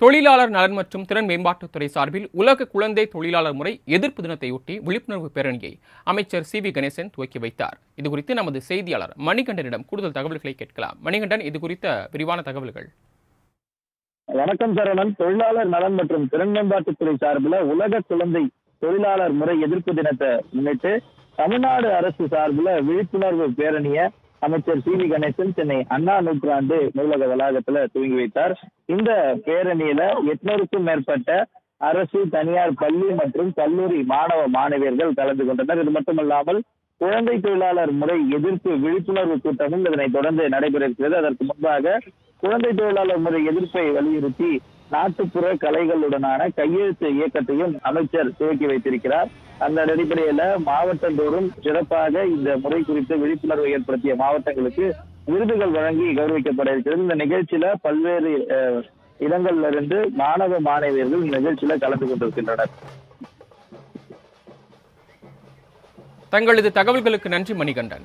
தொழிலாளர் நலன் மற்றும் திறன் மேம்பாட்டுத்துறை சார்பில் உலக குழந்தை தொழிலாளர் முறை எதிர்ப்பு தினத்தையொட்டி விழிப்புணர்வு பேரணியை அமைச்சர் சி. வி. கணேசன் துவக்கி வைத்தார். இதுகுறித்து நமது செய்தியாளர் மணிகண்டனிடம் கூடுதல் தகவல்களை கேட்கலாம். மணிகண்டன் இது குறித்த விரிவான தகவல்கள். வணக்கம் சரவணன் தொழிலாளர் நலன் மற்றும் திறன் மேம்பாட்டுத்துறை சார்பில் உலக குழந்தை தொழிலாளர் முறை எதிர்ப்பு தினத்தை முன்னிட்டு தமிழ்நாடு அரசு சார்பில் விழிப்புணர்வு பேரணியை அமைச்சர் சி. வி. கணேசன் சென்னை அண்ணா நூற்றாண்டு நூலக வளாகத்துல துவங்கி வைத்தார். இந்த பேரணியில எட்நூறுக்கும் மேற்பட்ட அரசு தனியார் பள்ளி மற்றும் கல்லூரி மாணவ மாணவியர்கள் கலந்து கொண்டனர். இது மட்டுமல்லாமல் குழந்தை தொழிலாளர் முறை எதிர்ப்பு விழிப்புணர்வு கூட்டமும் இதனைத் தொடர்ந்து நடைபெற இருக்கிறது. அதற்கு முன்பாக குழந்தை தொழிலாளர் முறை எதிர்ப்பை வலியுறுத்தி நாட்டுப்புற கலைகளுடனான கையெழுத்து இயக்கத்தையும் அமைச்சர் துவக்கி வைத்திருக்கிறார். அந்த அடிப்படையில மாவட்டந்தோறும் சிறப்பாக இந்த முறை குறித்து விழிப்புணர்வு ஏற்படுத்திய மாவட்டங்களுக்கு விருதுகள் வழங்கி கௌரவிக்கப்பட இருக்கிறது. இந்த நிகழ்ச்சியில பல்வேறு அஹ், இடங்கள்ல இருந்து மாணவ மாணவியர்கள் இந்த நிகழ்ச்சியில கலந்து கொண்டிருக்கின்றனர். தங்களது தகவல்களுக்கு நன்றி மணிகண்டன்.